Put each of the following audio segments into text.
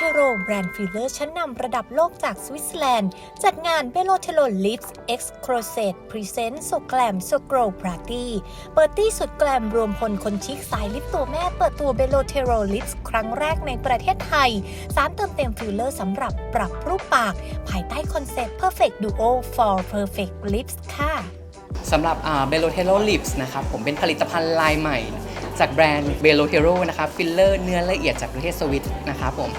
เทโรแบรนด์ฟิลเลอร์ชั้นนำระดับโลกจากสวิตเซอร์แลนด์ จัดงานเบโลเทโ o ลิปส์เอ็กซ์โครเซตพรีเซนต์โซแกลมโซโกรปาร์ตี้เปิดตี้สุดแกลมรวมพลคนชิคสายลิปตัวแม่เปิดตัวเบโลเทโรลิปส์ครั้งแรกในประเทศไทย สารเติมเต็มฟิลเลอร์สำหรับปรับรูปปาก ภายใต้คอนเซ็ปต์ Perfect Duo for Perfect Lips ค่ะสำหรับเบโลเทโ o ลิปส์นะครับผมเป็นผลิตภัณฑ์ลายใหม่ จากแบรนด์เบโลเทโ o นะครับฟิลเลอร์เนื้อละเอียดจากประเทศสวิตนะครับผม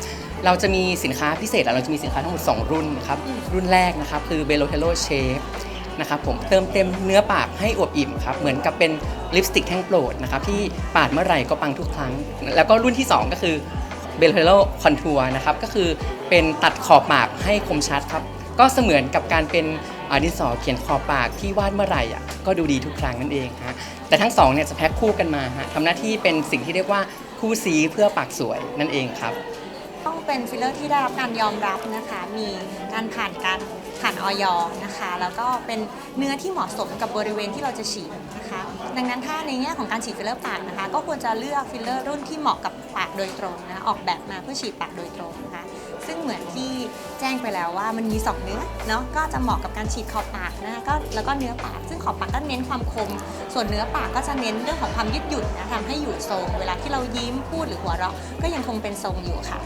เราจะมีสินค้าพิเศษเราจะมีสินค้าทั้งหมด 2 รุ่นครับรุ่นแรกนะครับคือเบโลเทโ o เชฟนะครับผมเติมเต็มเนื้อปากให้อวบอิ่มครับเหมือนกับเป็นลิปสติกแท่งโปรดนะครับที่ปาดเมื่อไหร่ก็ปังทุกครั้ง แล้วก็รุ่นที่ 2 ก็คือเบโลเทโ o คอนทัวร์นะครับก็คือเป็นตัดขอบปากให้คมชัดครับก็เสมือนกับการเป็นอดินสอเขียนขอบปากที่วาดเมื่อไหร่อะก็ดูดีทุกครั้งนั่นเองฮะ แต่ทั้งสองเนี่ยจะแพ็คคู่กันมาฮะทำหน้าที่เป็นสิ่งที่เรียกว่าคู่ซีเพื่อปากสวยนั่นเองครับ ต้องเป็นฟิลเลอร์ที่ได้รับการยอมรับนะคะ มีการผ่านการผ่านออยนะคะ แล้วก็เป็นเนื้อที่เหมาะสมกับบริเวณที่เราจะฉีดนะคะ ดังนั้นถ้าในแง่ของการฉีดฟิลเลอร์ปากนะคะ ก็ควรจะเลือกฟิลเลอร์รุ่นที่เหมาะกับปากโดยตรงนะ ออกแบบมาเพื่อฉีดปากโดยตรงนะคะ ซึ่งเหมือนที่แจ้งไปแล้วว่ามันมี 2 เนื้อเนาะก็จะเหมาะกับการฉีดขอบปากนะคะก็แล้วก็เนื้อปาก ซึ่งขอบปากก็เน้นความคม ส่วนเนื้อปากก็จะเน้นเรื่องของความยืดหยุ่นนะทำให้อยู่ทรง เวลาที่เรายิ้มพูดหรือหัวเราะก็ยังคงเป็นทรงอยู่ค่ะ